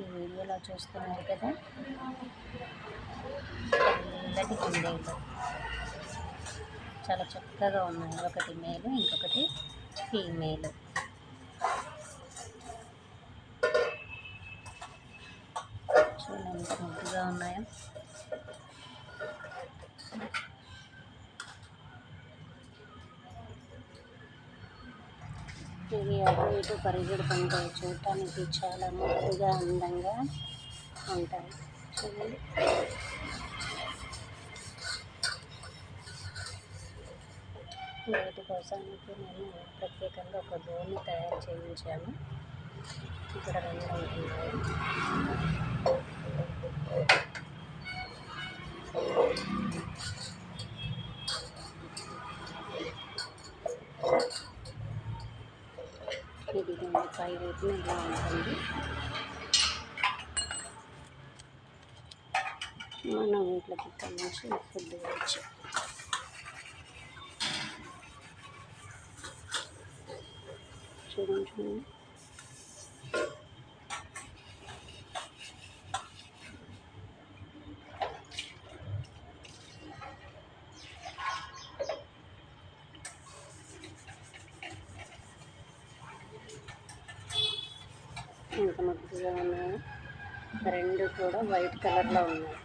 ఈ వీడియోలో చూస్తున్నారు కదా. తెల్లటి కుందేళ్ళు చాలా చక్కగా ఉన్నాయి. ఒకటి మేలు ఇంకొకటి ఫీమేల్. చూడండి ఎంత ఉన్నాయో? ఇవి అటు ఇటు పరిగెడుతుంటాయి చూడటానికి చాలా ముద్దుగా అందంగా ఉంటాయి. చూడండి. వీటి కోసానికి నేను ప్రత్యేకంగా ఒక బోన్ని తయారు చేయించాను. ఇక్కడ రెండు ఉంటున్నాయి ఇది పై వైపున ఇలా ఉంటుంది. మనం ఇంట్లోకి ఇక్కడ ఫుడ్ ఇవ్వచ్చు చూడండి చూడండి. ఇంత ముద్దుగా ఉన్నాయి రెండు కూడా వైట్ కలర్లో ఉన్నాయి.